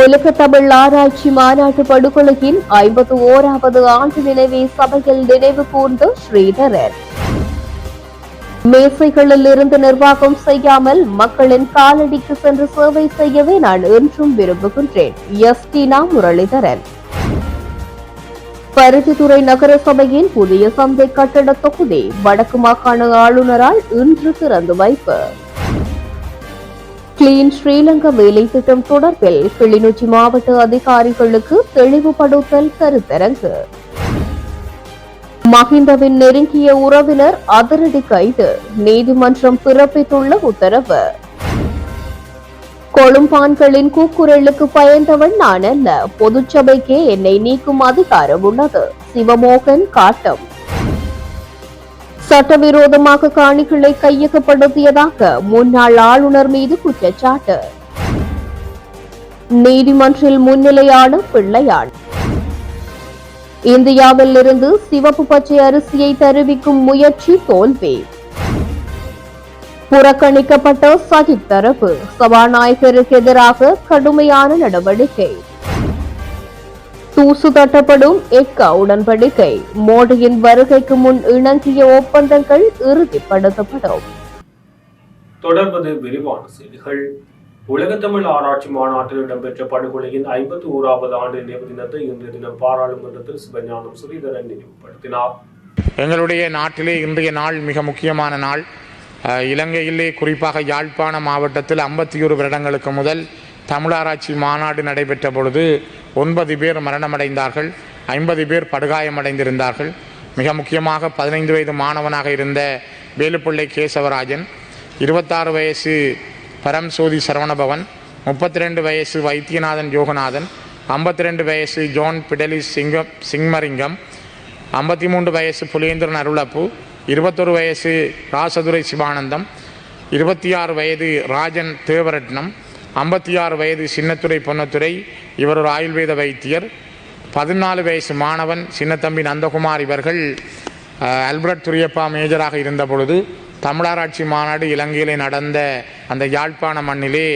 உலக தமிழ் ஆராய்ச்சி மாநாட்டு படுகொலையின் ஐம்பத்தி ஓராவது ஆண்டு நினைவை சபையில் நினைவு கூர்ந்த ஸ்ரீதரன் மேசைகளில் இருந்து நிர்வாகம் செய்யாமல் மக்களின் காலடிக்கு சென்று சேவை செய்யவே நான் என்றும் விரும்புகின்றேன். எஸ். டினா முரளிதரன் பருத்தித்துறை நகர சபையின் புதிய சந்தை கட்டட தொகுதி வடக்கு மாகாண ஆளுநரால் இன்று திறந்து வைப்பு. கிளீன் ஸ்ரீலங்கா வேலை திட்டம் தொடர்பில் கிளிநொச்சி மாவட்ட அதிகாரிகளுக்கு தெளிவுபடுத்தல் கருத்தரங்கு. மஹிந்தவின் நெருங்கிய உறவினர் அதிரடி கைது. நீதிமன்றம் பிறப்பித்துள்ள உத்தரவு. கொழும்பான்களின் கூக்குரலுக்கு பயந்தவன் நான் அல்ல. பொதுச்சபைக்கே என்னை நீக்கும் அதிகாரம் உள்ளது. சிவமோகன் காட்டம். சட்டவிரோதமாக காணிகளை கையகப்படுத்தியதாக முன்னாள் ஆளுநர் மீது குற்றச்சாட்டு. நீதிமன்றில் முன்னிலையான பிள்ளையான் இந்தியாவில் இருந்து சிவப்பு பச்சை அரிசியை தருவிக்கும் முயற்சி தோல்வி. புறக்கணிக்கப்பட்ட சஜித் தரப்பு சபாநாயகருக்கு எதிராக கடுமையான நடவடிக்கை. தூசு தட்டப்படும் எக்க உடன்படிக்கை. மோடியின் வருகைக்கு முன் இணங்கிய ஒப்பந்தங்கள் இறுதிப்படுத்தப்படும். தொடர்வது விரிவான செய்திகள். உலகத்தமிழ் ஆராய்ச்சி மாநாட்டில் இடம்பெற்ற படுகொலையின் ஐம்பத்தி ஓராவது ஆண்டு நினைவு தினத்தை இன்றைய தினம் பாராளுமன்றத்தில் சிவஞானம் ஸ்ரீதரன் நினைவுபடுத்தினார். எங்களுடைய நாட்டிலே இன்றைய நாள் மிக முக்கியமான நாள். இலங்கையிலே குறிப்பாக யாழ்ப்பாண மாவட்டத்தில் ஐம்பத்தி ஒரு வருடங்களுக்கு முதல் தமிழாராய்ச்சி மாநாடு நடைபெற்ற பொழுது ஒன்பது பேர் மரணமடைந்தார்கள் ஐம்பது பேர் படுகாயமடைந்திருந்தார்கள். மிக முக்கியமாக பதினைந்து வயது மாணவனாக இருந்த வேலுப்பிள்ளை கேசவராஜன் இருபத்தாறு வயசு பரம்சோதி சரவணபவன் முப்பத்தி ரெண்டு வயசு வைத்தியநாதன் யோகநாதன் ஐம்பத்தி ரெண்டு வயசு ஜோன் பிடலி சிங்கம் சிங்மரிங்கம் ஐம்பத்தி மூன்று வயசு புலேந்திரன் அருளப்பு இருபத்தொரு வயசு ராசதுரை சிவானந்தம் இருபத்தி ஆறு வயது ராஜன் தேவரட்னம் ஐம்பத்தி ஆறு வயது சின்னத்துறை பொன்னத்துறை. இவர் ஒரு ஆயுர்வேத வைத்தியர். பதினாலு வயசு மாணவன் சின்னத்தம்பி நந்தகுமார் இவர்கள் அல்பர்ட் துரியப்பா மேஜராக இருந்த பொழுது தமிழராட்சி மாநாடு இலங்கையிலே நடந்த அந்த யாழ்ப்பாண மண்ணிலே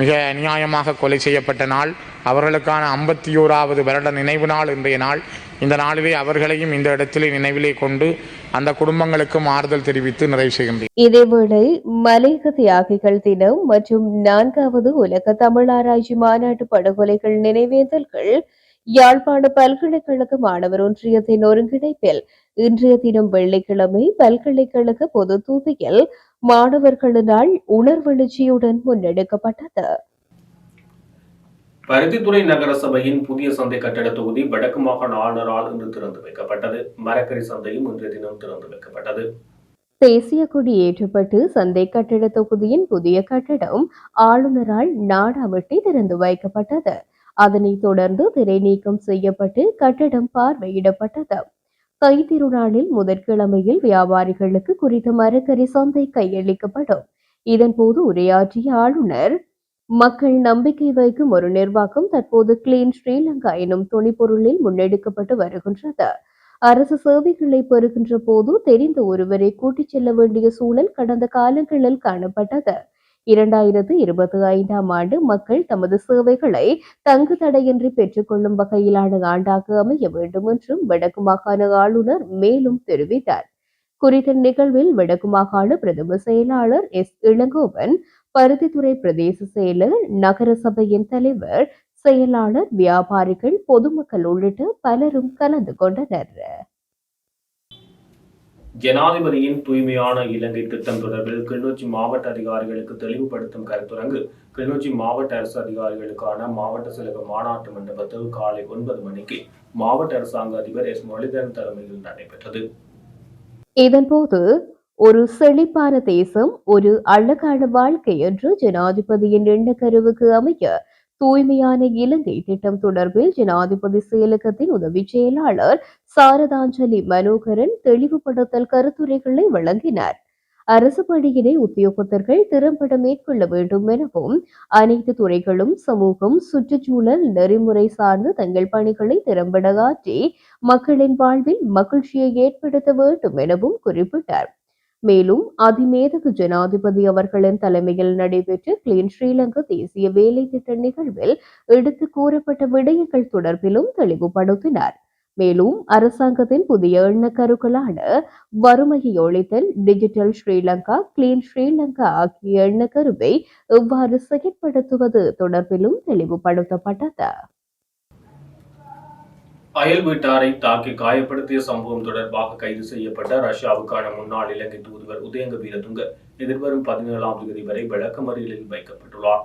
மிக அநியாயமாக கொலை செய்யப்பட்ட நாள். அவர்களுக்கான ஐம்பத்தி ஓராவது வருட நினைவு நாள் இன்றைய நாள். இந்த நாளிலே அவர்களையும் இந்த இடத்திலே நினைவிலே கொண்டு அந்த குடும்பங்களுக்கும் ஆறுதல் தெரிவித்து நிறைவு செய்கின்றேன் இதேவேளை மலையக தியாகிகள் தினம் மற்றும் நான்காவது உலக தமிழ் ஆராய்ச்சி மாநாட்டு படுகொலைகள் நினைவேந்தல்கள் யாழ்ப்பாண பல்கலைக்கழக மாணவர் ஒன்றியத்தின் ஒருங்கிணைப்பில் இன்றைய தினம் வெள்ளிக்கிழமை பல்கலைக்கழக பொது தூவியில் மாணவர்களினால் உணர்வெழுச்சியுடன் முன்னெடுக்கப்பட்டது. பருத்தித்துறை நகர சபையின் புதிய சந்தை கட்டட தொகுதி வடக்கு மாகாண ஆளுநரால் இன்று திறந்து வைக்கப்பட்டது. மரக்கறி சந்தையும் இன்றைய தினம் திறந்து வைக்கப்பட்டது. தேசிய கொடி ஏற்றப்பட்டு சந்தை கட்டட தொகுதியின் புதிய கட்டடம் ஆளுநரால் நாடாவட்டி திறந்து வைக்கப்பட்டது. அதனைத் தொடர்ந்து திரை நீக்கம் செய்யப்பட்டு கட்டடம் பார்வையிடப்பட்டது. கைத்திருநாளில் முதற்கிழமையில் வியாபாரிகளுக்கு குறித்த மரக்கறி சந்தை கையளிக்கப்படும். இதன்போது உரையாற்றிய ஆளுநர் மக்கள் நம்பிக்கை வைக்கும் ஒரு நிர்வாகம் தற்போது கிளீன் ஸ்ரீலங்கா எனும் துணிப்பொருளில் முன்னெடுக்கப்பட்டு வருகின்றது. அரசு சேவைகளை பெறுகின்ற போது தெரிந்த ஒருவரை கூட்டிச் செல்ல வேண்டிய சூழல் கடந்த காலங்களில் காணப்பட்டது. இரண்டாயிரத்து இருபத்தி ஐந்தாம் ஆண்டு மக்கள் தமது சேவைகளை தங்கு தடையின்றி பெற்றுக்கொள்ளும் வகையிலான ஆண்டாக அமைய வேண்டும் என்றும் வடக்கு மாகாண ஆளுநர் மேலும் தெரிவித்தார். குறித்த நிகழ்வில் வடக்கு மாகாண பிரதம செயலாளர் எஸ் இளங்கோவன் பருத்தித்துறை பிரதேச செயலர் நகர சபையின் தலைவர் செயலாளர் வியாபாரிகள் பொதுமக்கள் உள்ளிட்ட பலரும் கலந்து கொண்டனர். ஜனாதிபதியின் தூய்மையான இலங்கை திட்டம் தொடர்பில் கிளிநொச்சி மாவட்ட அதிகாரிகளுக்கு தெளிவுபடுத்தும் கருத்துரங்கு கிளிநொச்சி மாவட்ட அரசு அதிகாரிகளுக்கான மாவட்ட செலவு மாநாட்டு மண்டபத்தில் காலை ஒன்பது மணிக்கு மாவட்ட அரசாங்க அதிபர் எஸ். முரளிதரன் தலைமையில் நடைபெற்றது. இதன்போது ஒரு செழிப்பான தேசம் ஒரு அழகான வாழ்க்கை என்று ஜனாதிபதியின் எண்ணக்கருவுக்கு அமைய தூய்மையான இலங்கை திட்டம் தொடர்பில் ஜனாதிபதி செயலகத்தின் உதவி செயலாளர் சாரதாஞ்சலி மனோகரன் தெளிவுபடுத்தல் கருத்துரைகளை வழங்கினார். அரசு பணியினை உத்தியோகத்தர்கள் திறம்பட மேற்கொள்ள வேண்டும் எனவும் அனைத்து துறைகளும் சமூகம் சுற்றுச்சூழல் நெறிமுறை சார்ந்து தங்கள் பணிகளை திறம்பட ஆற்றி மக்களின் வாழ்வில் மகிழ்ச்சியை ஏற்படுத்த வேண்டும் எனவும் குறிப்பிட்டார். மேலும் அதிமேதகு ஜனாதிபதி அவர்களின் தலைமையில் நடைபெற்ற கிளீன் ஸ்ரீலங்கா தேசிய வேலை திட்ட நிகழ்வில் எடுத்து கூறப்பட்ட விடயங்கள் தொடர்பிலும் தெளிவுபடுத்தினார். மேலும் அரசாங்கத்தின் புதிய எண்ணக்கருக்களான வறுமையை ஒழித்தல் டிஜிட்டல் ஸ்ரீலங்கா கிளீன் ஸ்ரீலங்கா ஆகிய எண்ணக்கருவை எவ்வாறு செயற்படுத்துவது தொடர்பிலும் தெளிவுபடுத்தப்பட்டது. அயல் வீட்டாரை தாக்கி காயப்படுத்திய சம்பவம் தொடர்பாக கைது செய்யப்பட்ட ரஷ்யாவுக்கான முன்னாள் இலங்கை தூதுவர் உதயங்க வீரதுங்க எதிர்வரும் பதினேழாம் தேதி வரை விளக்கமறியலில் வைக்கப்பட்டுள்ளார்.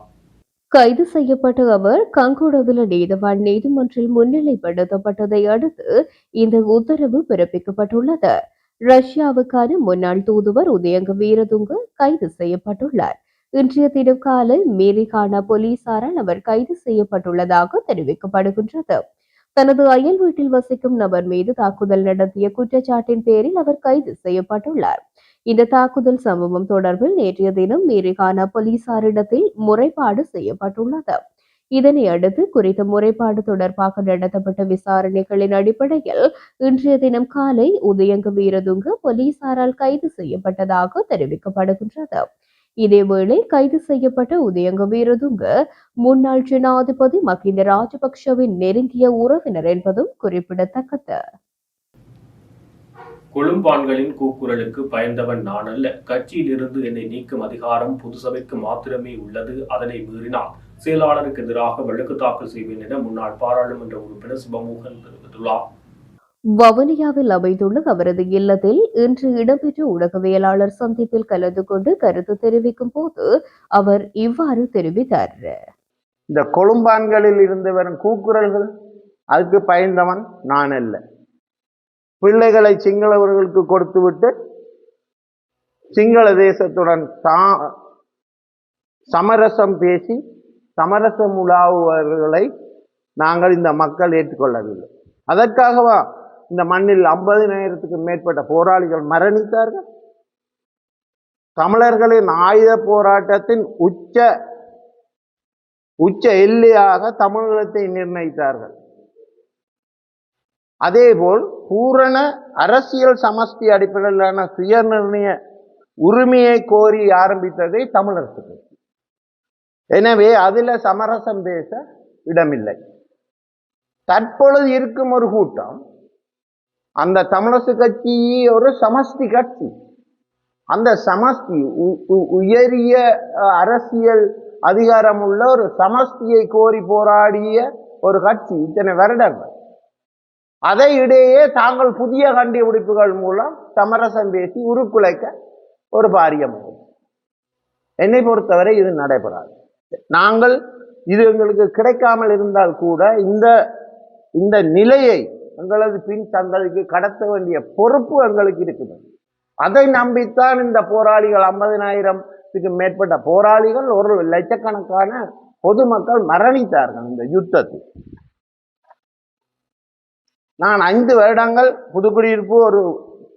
கைது செய்யப்பட்ட அவர் கங்குடவில நீதவான் நீதிமன்றில் முன்னிலைப்படுத்தப்பட்டதை அடுத்து இந்த உத்தரவு பிறப்பிக்கப்பட்டுள்ளது. ரஷ்யாவுக்கான முன்னாள் தூதுவர் உதயங்க வீரதுங்க கைது செய்யப்பட்டுள்ளார். இன்றைய தினம் காலை மேரிகானா போலீசாரால் அவர் கைது செய்யப்பட்டுள்ளதாக தெரிவிக்கப்படுகின்றது. தனது அயல் வீட்டில் வசிக்கும் நபர் மீது தாக்குதல் நடத்திய குற்றச்சாட்டின் பேரில் அவர் கைது செய்யப்பட்டுள்ளார். இந்த தாக்குதல் சம்பவம் தொடர்பில் நேற்றைய தினம் மேரிகானா போலீசாரிடத்தில் முறைப்பாடு செய்யப்பட்டுள்ளது. இதனை அடுத்து குறித்த முறைப்பாடு தொடர்பாக நடத்தப்பட்ட விசாரணைகளின் அடிப்படையில் இன்றைய தினம் காலை உதயங்க வீரதுங்க போலீசாரால் கைது செய்யப்பட்டதாக தெரிவிக்கப்படுகின்றது. இதேவேளை கைது செய்யப்பட்ட உதயங்க வீரதுங்க. முன்னாள் ஜனாதிபதி மகிந்த ராஜபக்ஷவின் நெருங்கிய உறவினர் என்பதும் குறிப்பிடத்தக்கது. கொழும்பான்களின் கூக்குரலுக்கு பயந்தவன் நான் அல்ல. கட்சியிலிருந்து என்னை நீக்கும் அதிகாரம் பொதுசபைக்கு மாத்திரமே உள்ளது அதனை மீறினால் செயலாளருக்கு எதிராக வழக்கு தாக்கல் செய்வேன் என முன்னாள் பாராளுமன்ற உறுப்பினர் சிவமோகன் தெரிவித்துள்ளார். வவுனியாவில் அமைந்துள்ள அவரது இல்லத்தில் இன்று இடம்பெற்ற ஊடகவியலாளர் சந்திப்பில் கலந்து கொண்டு கருத்து தெரிவிக்கும் போது அவர் இவ்வாறு தெரிவித்தார். இந்த கொழும்பான்களில் இருந்து வரும் கூக்குரல்கள் அதுக்கு பயந்தவன் நான் அல்ல. பிள்ளைகளை சிங்களவர்களுக்கு கொடுத்துவிட்டு சிங்கள தேசத்துடன் சா சமரசம் பேசி சமரசம் உலாவுவர்களை நாங்கள் இந்த மக்கள் ஏற்றுக்கொள்ளவில்லை. அதற்காகவா இந்த மண்ணில் ஐம்பதினாயிரத்துக்கு மேற்பட்ட போராளிகள் மரணித்தார்கள். தமிழர்களின் ஆயுத போராட்டத்தின் உச்ச உச்ச எல்லையாக தமிழகத்தை நிர்ணயித்தார்கள். அதேபோல் பூரண அரசியல் சமஷ்டி அடிப்படையிலான சுயநிர்ணய உரிமையை கோரி ஆரம்பித்ததை தமிழரசு கட்சி எனவே அதில் சமரசம் பேச இடமில்லை. தற்பொழுது இருக்கும் ஒரு கூட்டம் அந்த தமிழரசு கட்சி ஒரு சமஷ்டி கட்சி. அந்த சமஷ்டி உ- உ- உயரிய அரசியல் அதிகாரம் உள்ள ஒரு சமஷ்டியை கோரி போராடிய ஒரு கட்சி இத்தனை வருடங்கள். அதை இடையே தாங்கள் புதிய கண்டுபிடிப்புகள் மூலம் சமரசம் பேசி உருக்குலைக்க ஒரு பாரியம் என்னை பொறுத்தவரை இது நடைபெறாது. நாங்கள் இது எங்களுக்கு கிடைக்காமல் இருந்தால் கூட இந்த இந்த நிலையை எங்களது பின் தங்களுக்கு கடத்த வேண்டிய பொறுப்பு எங்களுக்கு இருக்குது. அதை நம்பித்தான் இந்த போராளிகள் ஐம்பதினாயிரத்துக்கு மேற்பட்ட போராளிகள் ஒரு லட்சக்கணக்கான பொதுமக்கள் மரணித்தார்கள் இந்த யுத்தத்தில். நான் ஐந்து வருடங்கள் புதுக்குடியிருப்பு ஒரு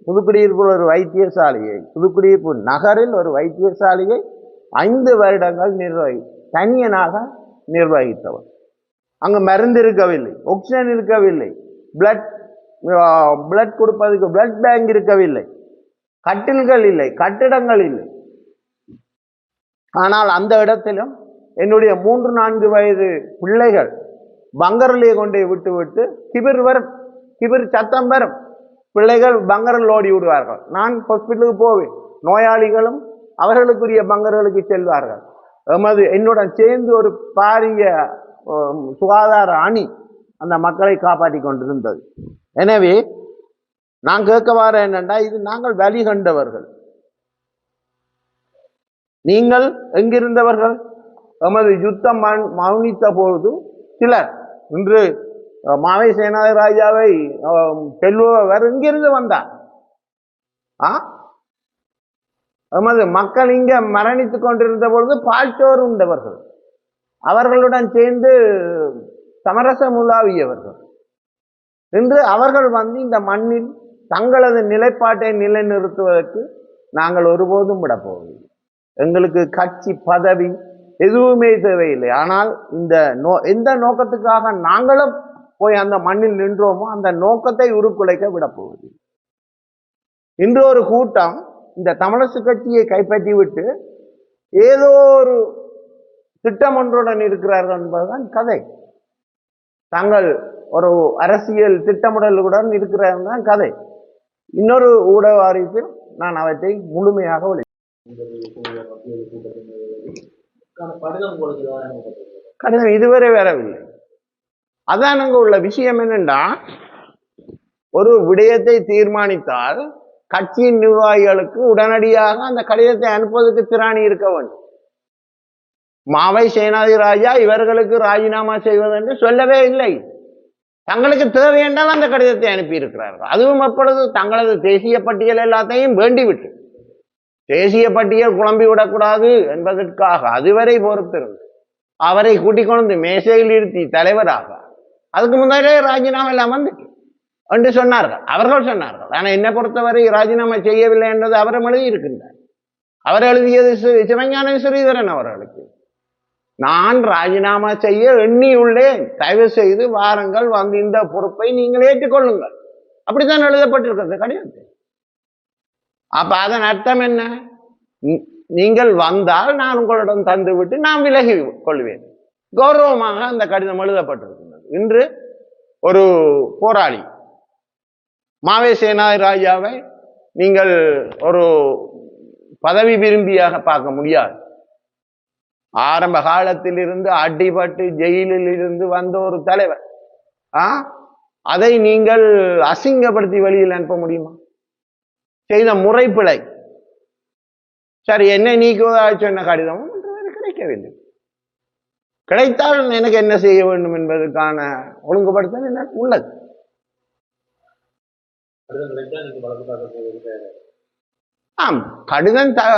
புதுக்குடியிருப்பில் ஒரு வைத்தியசாலையை புதுக்குடியிருப்பு நகரில் ஒரு வைத்தியசாலையை ஐந்து வருடங்கள் நிர்வகி தனியனாக நிர்வகித்தவர். அங்கு மருந்து இருக்கவில்லை ஆக்சிஜன் இருக்கவில்லை. பிளட் பிளட் கொடுப்பதற்கு பிளட் பேங்க் இருக்கவில்லை. கட்டில்கள் இல்லை கட்டிடங்கள் இல்லை. ஆனால் அந்த இடத்திலும் என்னுடைய மூன்று நான்கு வயது பிள்ளைகள் பங்கரிலே கொண்டு விட்டு விட்டு கிபிர் வரும் கிபிர் சத்தம் வரும். பிள்ளைகள் பங்கரில் ஓடி விடுவார்கள். நான் ஹாஸ்பிட்டலுக்கு போவேன். நோயாளிகளும் அவர்களுக்குரிய பங்கர்களுக்கு செல்வார்கள். எமது என்னுடன் சேர்ந்து ஒரு பாரிய சுகாதார அணி அந்த மக்களை காப்பாற்றி கொண்டிருந்தது. எனவே நான் கேட்க வர இது நாங்கள் வழி கண்டவர்கள். நீங்கள் எங்கிருந்தவர்கள்? எமது யுத்தம் மௌனித்த பொழுது சிலர் இன்று மாவை சேனாதிராஜாவை அஹ், செல்பவர் இங்கிருந்து வந்தார்? ஆ? எமது மக்கள் இங்க மரணித்துக் கொண்டிருந்த பொழுது பால்சோறு உண்டவர்கள். அவர்களுடன் சேர்ந்து சமரசமுலாவியவர்கள் இன்று அவர்கள் வந்து இந்த மண்ணில் தங்களது நிலைப்பாட்டை நிலைநிறுத்துவதற்கு நாங்கள் ஒருபோதும் விடப்போவதில்லை எங்களுக்கு கட்சி பதவி எதுவுமே தேவையில்லை. ஆனால் இந்த நோ எந்த நோக்கத்துக்காக நாங்களும் போய் அந்த மண்ணில் நின்றோமோ அந்த நோக்கத்தை உருக்குலைக்க விடப்போவதில்லை இன்று ஒரு கூட்டம் இந்த தமிழசு கட்சியை கைப்பற்றி விட்டு ஏதோ ஒரு திட்டம் ஒன்றுடன் இருக்கிறார்கள் என்பதுதான் கதை. தாங்கள் ஒரு அரசியல் திட்டமிடலுடன் இருக்கிறாங்க தான் கதை. இன்னொரு ஊடக அறிவிப்பில் நான் அவற்றை முழுமையாக ஒளி கடிதம் இதுவரை வரவில்லை. அதான் அங்கே உள்ள விஷயம் என்னென்னா ஒரு விடயத்தை தீர்மானித்தால் கட்சியின் நிர்வாகிகளுக்கு உடனடியாக அந்த கடிதத்தை அனுப்புவதற்கு திராணி இருக்க வேண்டும். மாவை சேனாதி ராஜா இவர்களுக்கு ராஜினாமா செய்வதென்று சொல்லவே இல்லை. தங்களுக்கு தேவை என்றால் அந்த கடிதத்தை அனுப்பியிருக்கிறார்கள். அதுவும் அப்பொழுது தங்களது தேசிய பட்டியல் எல்லாத்தையும் வேண்டிவிட்டு தேசிய பட்டியல் குழம்பி விடக்கூடாது என்பதற்காக அதுவரை பொறுத்திருந்து அவரை கூட்டிக் கொண்டு மேசையில் இருத்தி தலைவராக அதுக்கு முன்னாலே ராஜினாமா எல்லாம் வந்துட்டு என்று சொன்னார்கள். அவர்கள் சொன்னார்கள். ஆனால் என்னை பொறுத்தவரை ராஜினாமா செய்யவில்லை என்றது அவரும் எழுதியிருக்கின்றார். அவர் எழுதியது சிவஞான ஸ்ரீதரன் அவர்களுக்கு. நான் ராஜினாமா செய்ய எண்ணியுள்ளேன். தயவு செய்து வாருங்கள் வந்து இந்த பொறுப்பை நீங்கள் ஏற்றுக்கொள்ளுங்கள். அப்படித்தான் எழுதப்பட்டிருக்கிறது கிடையாது அப்ப அதன் அர்த்தம் என்ன? நீங்கள் வந்தால் நான் உங்களிடம் தந்துவிட்டு நான் விலகி கொள்வேன். கௌரவமாக அந்த கடிதம் எழுதப்பட்டிருக்கின்றது இன்று ஒரு போராளி மாவே ராஜாவை நீங்கள் ஒரு பதவி விரும்பியாக பார்க்க முடியாது. ஆரம்ப காலத்திலிருந்து அடிபட்டு ஜெயிலில் இருந்து வந்த ஒரு தலைவர். ஆ? அதை நீங்கள் அசிங்கப்படுத்தி வெளியில் அனுப்ப முடியுமா? செய்த முறைப்பிழை. சரி என்னை நீக்குவதாக சொன்ன கடிதமும் கிடைக்கவில்லை. கிடைத்தால் எனக்கு என்ன செய்ய வேண்டும் என்பதற்கான ஒழுங்குபடுத்தல் என்ன உள்ளது. ஆம் கடிதம் த-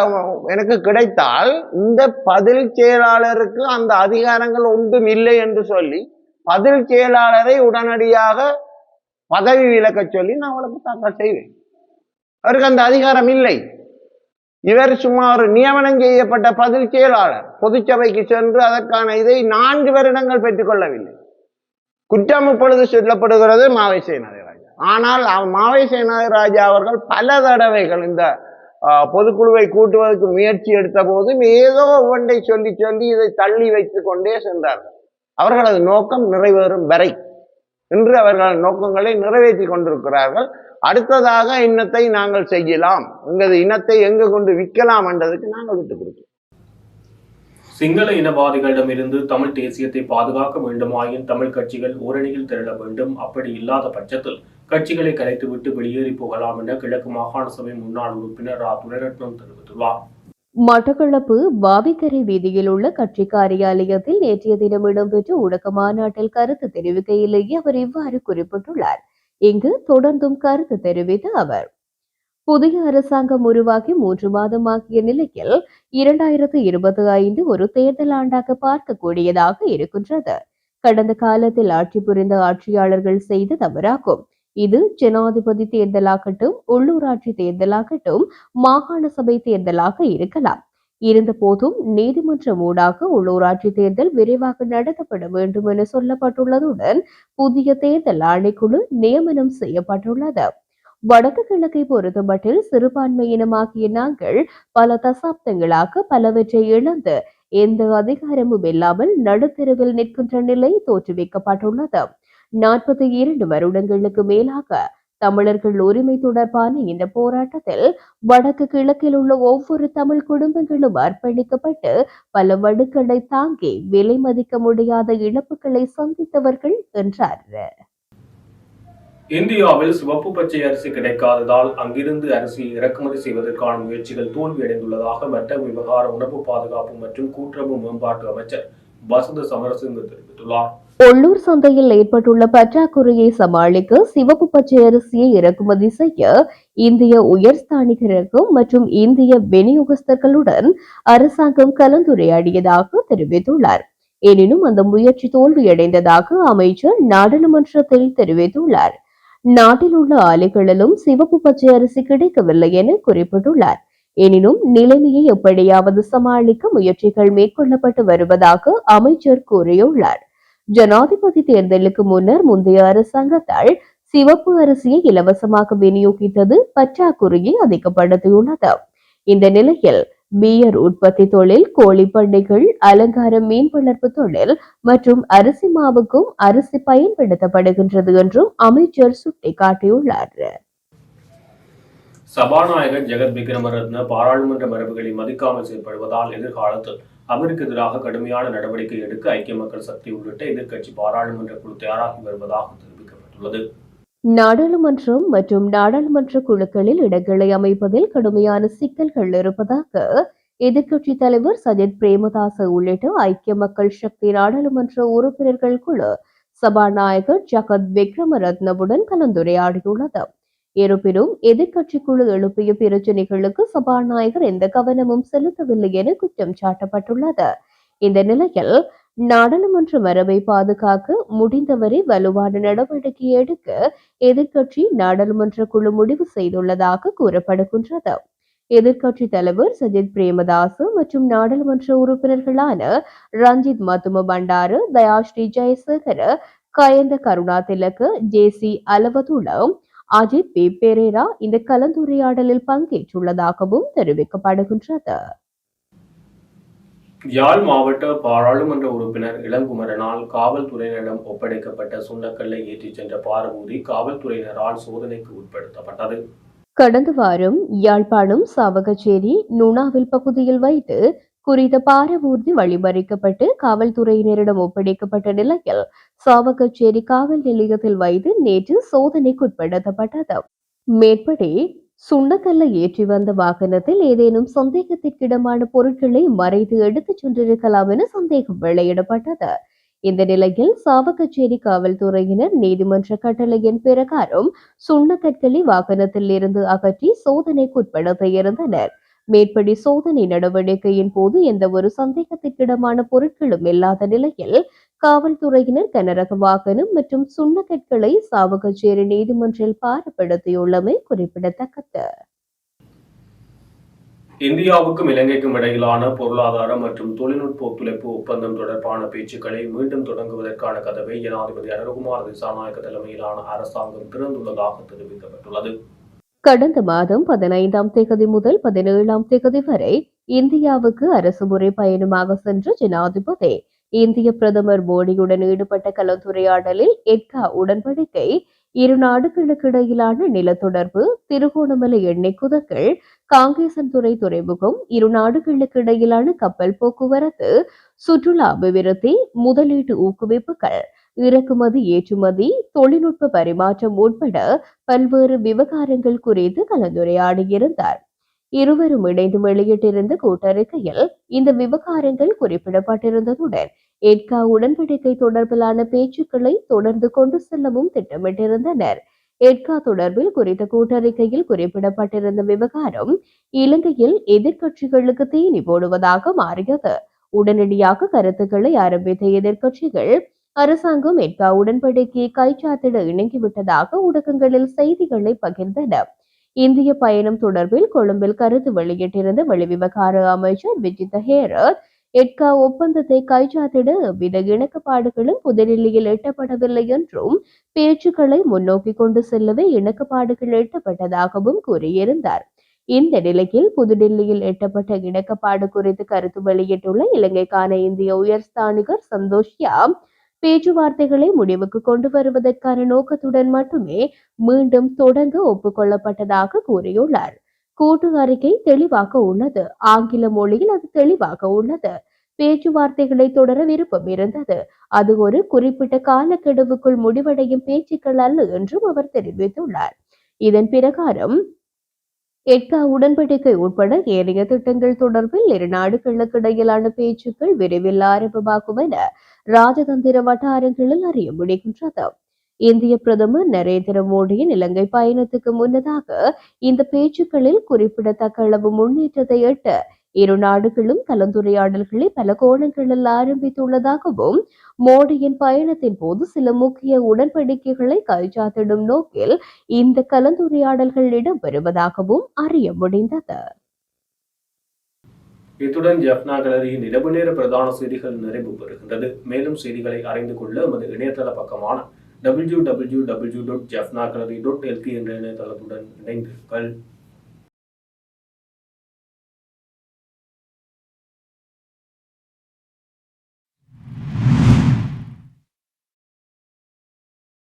எனக்கு கிடைத்தால் இந்த பதில் செயலாளருக்கு அந்த அதிகாரங்கள் ஒன்றும் இல்லை என்று சொல்லி பதில் செயலாளரை உடனடியாக பதவி விலக்கச் சொல்லி நான் அவளுக்கு தாக்கல் செய்வேன். அவருக்கு அந்த அதிகாரம் இல்லை. இவர் சும்மா ஒரு நியமனம் செய்யப்பட்ட பதில் செயலாளர். பொதுச்சபைக்கு சென்று அதற்கான இதை நான்கு வருடங்கள் பெற்றுக்கொள்ளவில்லை குற்றம் இப்பொழுது சொல்லப்படுகிறது மாவை சேனாதிராஜா ஆனால் மாவை சேனாதிராஜா அவர்கள் பல தடவைகள் இந்த பொதுக்குழுவை கூட்டுவதற்கு முயற்சி எடுத்த போதும் ஏதோ ஒன்றை சொல்லி சொல்லி இதை தள்ளி வைத்து கொண்டே சென்றார்கள் அவர்களது நோக்கம் நிறைவேறும் வரை இன்று அவர்களது நோக்கங்களை நிறைவேற்றி கொண்டிருக்கிறார்கள். அடுத்ததாக இன்னத்தை நாங்கள் செய்யலாம். எங்களது இனத்தை எங்கு கொண்டு விற்கலாம் என்றதுக்கு நாங்கள் விட்டுக் கொடுக்கிறோம் சிங்கள இனவாதிகளிடமிருந்து தமிழ் தேசியத்தை பாதுகாக்க வேண்டுமாயின் தமிழ் கட்சிகள் ஓரணியில் திரள வேண்டும். அப்படி இல்லாத பட்சத்தில் கட்சிகளை கலைத்துவிட்டு வெளியேறி போகலாம் என கிழக்கு மாகாண சபை முன்னாள் உறுப்பினர் ரா. துரைரட்னம் தெரிவித்துள்ளார். மட்டக்களப்பு பாவிக்கரை வீதியில் உள்ள கட்சி காரியாலயத்தில் நேற்றைய தினம் இடம்பெற்ற ஊடக மாநாட்டில் கருத்து தெரிவிக்கையிலேயே அவர் இவ்வாறு குறிப்பிட்டுள்ளார். இங்கு தொடர்ந்தும் கருத்து தெரிவித்த அவர் புதிய அரசாங்கம் உருவாகி மூன்று மாதமாகிய நிலையில் இரண்டாயிரத்து இருபத்தி ஐந்து ஒரு தேர்தல் ஆண்டாக பார்க்கக்கூடியதாக இருக்கின்றது. கடந்த காலத்தில் ஆட்சி புரிந்த ஆட்சியாளர்கள் செய்த தவறாகும். இது ஜனாதிபதி தேர்தலாகட்டும் உள்ளூராட்சி தேர்தலாகட்டும் மாகாண சபை தேர்தலாக இருக்கலாம். இருந்த போதும் நீதிமன்றம் ஊடாக உள்ளூராட்சி தேர்தல் விரைவாக நடத்தப்பட வேண்டும் என சொல்லப்பட்டுள்ளதுடன் புதிய தேர்தல் ஆணைக்குழு நியமனம் செய்யப்பட்டுள்ளது. வடக்கு கிழக்கை பொறுத்தமட்டில் சிறுபான்மையினமாகிய நாங்கள் பல தசாப்தங்களாக பலவற்றை இழந்து எந்த அதிகாரமும் இல்லாமல் நடுத்தெருவில் நிற்கின்ற நிலை தோற்றுவிக்கப்பட்டுள்ளது. நாற்பத்தி இரண்டு வருடங்களுக்கு மேலாக தமிழர்கள் உரிமை தொடர்பான இந்த போராட்டத்தில் வடக்கு கிழக்கில் உள்ள ஒவ்வொரு தமிழ் குடும்பங்களும் அர்ப்பணிக்கப்பட்டு பல வடுக்களை தாங்கி விலை மதிக்க முடியாத இழப்புகளை சந்தித்தவர்கள் என்றார். இந்தியாவில் சிவப்பு பச்சை அரிசி கிடைக்காததால் அங்கிருந்து அரிசி இறக்குமதி செய்வதற்கான முயற்சிகள் தோல்வியடைந்துள்ளதாக வர்த்தக விவகார உணவு பாதுகாப்பு மற்றும் கூட்டுறவு மேம்பாட்டு அமைச்சர் வசந்த சமரசிங்க தெரிவித்துள்ளார். உள்ளூர் சந்தையில் ஏற்பட்டுள்ள பற்றாக்குறையை சமாளிக்க சிவப்பு பச்சை அரிசியை இறக்குமதி செய்ய இந்திய உயர்ஸ்தானிகரகம் மற்றும் இந்திய விநியோகஸ்தர்களுடன் அரசாங்கம் கலந்துரையாடியதாக தெரிவித்துள்ளார். எனினும் அந்த முயற்சி தோல்வியடைந்ததாக அமைச்சர் நாடாளுமன்றத்தில் தெரிவித்துள்ளார். நாட்டில் உள்ள ஆலைகளிலும் சிவப்பு பச்சை அரிசி கிடைக்கவில்லை என குறிப்பிட்டுள்ளார். எனினும் நிலைமையை எப்படியாவது சமாளிக்க முயற்சிகள் மேற்கொள்ளப்பட்டு வருவதாக அமைச்சர் கூறியுள்ளார். ஜனாதிபதி தேர்தலுக்கு முன்னர் முந்தைய அரசாங்கத்தால் சிவப்பு அரிசியை இலவசமாக விநியோகித்தது பற்றாக்குறையை அதிகப்படுத்தியுள்ளது. இந்த நிலையில் பியர் உற்பத்தி தொழில் கோழி பண்ணைகள் அலங்கார மீன் வளர்ப்பு தொழில் மற்றும் அரிசி மாவுக்கும் அரிசி பயன்படுத்தப்படுகின்றது என்றும் அமைச்சர் சுட்டிக்காட்டியுள்ளார். சபாநாயகர் ஜெகத் விக்ரமரத்ன பாராளுமன்ற மரபுகளை மதிக்காமல் செயல்படுவதால் எதிர்காலத்தில் அவருக்கு எதிராக கடுமையான நடவடிக்கை எடுக்க ஐக்கிய மக்கள் சக்தி உள்ளிட்ட எதிர்க்கட்சி பாராளுமன்ற குழு தயாராகி வருவதாக தெரிவிக்கப்பட்டுள்ளது. நாடாளுமன்றம் மற்றும் நாடாளுமன்ற குழுக்களில் இடங்களை அமைப்பதில் கடுமையான சிக்கல்கள் இருப்பதாக எதிர்க்கட்சி தலைவர் சஜித் பிரேமதாச உள்ளிட்ட ஐக்கிய மக்கள் சக்தி நாடாளுமன்ற உறுப்பினர்கள் குழு சபாநாயகர் ஜகத் விக்ரமரத்னவுடன் கலந்துரையாடியுள்ளது. இருப்பினும் எதிர்க்கட்சிக்குழு எழுப்பிய பிரச்சினைகளுக்கு சபாநாயகர் எந்த கவனமும் செலுத்தவில்லை என குற்றம் சாட்டப்பட்டுள்ளது. இந்த நிலையில் நாடாளுமன்ற மரபை பாதுகாக்க முடிந்தவரை வலுவான நடவடிக்கை எடுக்க எதிர்க்கட்சி நாடாளுமன்ற குழு முடிவு செய்துள்ளதாக கூறப்படுகின்றது. எதிர்க்கட்சி தலைவர் சஜித் பிரேமதாசு மற்றும் நாடாளுமன்ற உறுப்பினர்களான Ranjith Madduma Bandara Dayasiri Jayasekara Gayantha Karunathilaka J C Alawathuwala Ajith P. Perera இந்த கலந்துரையாடலில் பங்கேற்றுள்ளதாகவும் தெரிவிக்கப்படுகின்றது. யாழ் மாவட்ட பாராளுமன்ற உறுப்பினர் இளங்குமரனால் காவல்துறையினரிடம் ஒப்படைக்கப்பட்ட சுண்டக்கல்லை ஏற்றிச் சென்ற பாரபூதி காவல்துறையினரால் சோதனைக்கு உட்படுத்தப்பட்டது. கடந்த வாரம் யாழ்ப்பாணம் சாவகச்சேரி நுணாவில் பகுதியில் வைத்து குறித்த பாரவூர்தி வழிமறிக்கப்பட்டு காவல்துறையினரிடம் ஒப்படைக்கப்பட்ட நிலையில் சாவகச்சேரி காவல் நிலையத்தில் வைத்து நேற்று சோதனைக்குட்படுத்தப்பட்டது. மேற்படி சுண்டக்கல்லை ஏற்றி வந்த வாகனத்தில் ஏதேனும் சந்தேகத்திற்கிடமான பொருட்களை மறைத்து எடுத்துச் சென்றிருக்கலாம் என சந்தேகம் வெளியிடப்பட்டது. இந்த நிலையில் சாவகச்சேரி காவல்துறையினர் நீதிமன்ற கட்டளையின் பிரகாரம் சுண்ணக்கற்களை வாகனத்தில் இருந்து அகற்றி சோதனைக்குட்படுத்த இருந்தனர். மேற்படி சோதனை நடவடிக்கையின் போது எந்த ஒரு சந்தேகத்திற்கிடமான பொருட்களும் இல்லாத நிலையில் காவல்துறையினர் கனரக வாகனம் மற்றும் சுண்ணக்கற்களை சாவகச்சேரி நீதிமன்றில் பாரப்படுத்தியுள்ளமை குறிப்பிடத்தக்கது. இந்தியாவுக்கும் இலங்கைக்கும் இடையிலான பொருளாதார மற்றும் தொழில்நுட்ப ஒத்துழைப்பு ஒப்பந்தம் தொடர்பான பேச்சுக்களை மீண்டும் தொடங்குவதற்கான கதவை ஜனாதிபதி அனுகுமார் திசாநாயக்க தலைமையிலான அரசாங்கம் திறந்துள்ளதாக தெரிவிக்கப்பட்டுள்ளது. கடந்த மாதம் பதினைந்தாம் தேதி முதல் பதினேழாம் தேதி வரை இந்தியாவுக்கு அரசுமுறை பயணமாக சென்ற ஜனாதிபதி இந்திய பிரதமர் மோடியுடன் ஈடுபட்ட கலந்துரையாடலில் எட்கா உடன்படிக்கை இரு நாடுகளுக்கு இடையிலான நிலத்தொடர்பு திருகோணமலை எண்ணெய் குதக்கள் காங்கேசன்துறை துறைமுகம் இரு நாடுகளுக்கு இடையிலான கப்பல் போக்குவரத்து சுற்றுலா அபிவிருத்தி முதலீட்டு ஊக்குவிப்புகள் இறக்குமதி ஏற்றுமதி தொழில்நுட்ப பரிமாற்றம் உட்பட பல்வேறு விவகாரங்கள் குறித்து கலந்துரையாடியிருந்தார். இருவரும் இணைந்து வெளியிட்டிருந்த கூட்டறிக்கையில் இந்த விவகாரங்கள் குறிப்பிடப்பட்டிருந்ததுடன் எட்கா உடன்படிக்கை தொடர்பிலான பேச்சுக்களை தொடர்ந்து கொண்டு செல்லவும் திட்டமிட்டிருந்தனர். எட்கா தொடர்பில் குறித்த கூட்டறிக்கையில் குறிப்பிடப்பட்டிருந்த விவகாரம் இலங்கையில் எதிர்க்கட்சிகளுக்கு தீனி போடுவதாக மாறியது. உடனடியாக கருத்துக்களை ஆரம்பித்த எதிர்க்கட்சிகள் அரசாங்கம் எட்கா உடன்படிக்கையை கைச்சாத்திட இணங்கிவிட்டதாக ஊடகங்களில் செய்திகளை பகிர்ந்தன. இந்திய பயணம் தொடர்பில் கொழும்பில் கருத்து வெளியிட்டிருந்த வெளிவிவகார அமைச்சர் விஜித் ஹேரத் எட்கா ஒப்பந்தத்தை கைச்சாத்திட எவ்வித இணக்கப்பாடுகளும் புதுடில்லியில் எட்டப்படவில்லை என்றும் பேச்சுக்களை முன்னோக்கி கொண்டு செல்லவே இணக்கப்பாடுகள் எட்டப்பட்டதாகவும் கூறியிருந்தார். இந்த நிலையில் புதுடில்லியில் எட்டப்பட்ட இணக்கப்பாடு குறித்து கருத்து வெளியிட்டுள்ள இலங்கைக்கான இந்திய உயர்ஸ்தானிகர் சந்தோஷ் யாம் பேச்சுவார்த்தைகளை முடிவுக்கு கொண்டு வருவதற்கான நோக்கத்துடன் மட்டுமே மீண்டும் தொடங்க ஒப்புக்கொள்ளப்பட்டதாக கூறியுள்ளார். கூட்டு அறிக்கை தெளிவாக உள்ளது. ஆங்கில மொழியில் அது தெளிவாக உள்ளது. பேச்சுவார்த்தைகளை தொடர விருப்பம் இருந்தது. அது ஒரு குறிப்பிட்ட காலக்கெடுவுக்குள் முடிவடையும் பேச்சுக்கள் அல்ல என்றும் அவர் தெரிவித்துள்ளார். இதன் பிரகாரம் எட்கா உடன்படிக்கை உட்பட ஏனைய திட்டங்கள் தொடர்பில் இரு நாடுகளுக்கு இடையிலான பேச்சுக்கள் விரைவில் ஆரம்பமாகும் என ராஜதந்திர வட்டாரங்களில் அறிய முடிகின்றது. இந்திய பிரதமர் நரேந்திர மோடியின் இலங்கை பயணத்துக்கு முன்னதாக இந்த பேச்சுக்களில் குறிப்பிடத்தக்க அளவு முன்னேற்றத்தை எட்ட இரு நாடுகளும் கலந்துரையாடல்களை பல கோணங்களில் ஆரம்பித்துள்ளதாகவும் மோடியின் பயணத்தின் போது சில முக்கிய உடன்படிக்கைகளை கைச்சாத்திடும் நோக்கில் இந்த கலந்துரையாடல்கள் இடம்பெறுவதாகவும் அறிய முடிந்தது. இத்துடன் ஜப்னா கலரியின் இரவு நேர பிரதான செய்திகள் நிறைவு பெறுகின்றது. மேலும் செய்திகளை அறிந்து கொள்ள எமது இணையதள பக்கமான W W W dot Jaffna gallery dot LK என்ற இணையதளத்துடன் இணைந்திருங்கள்.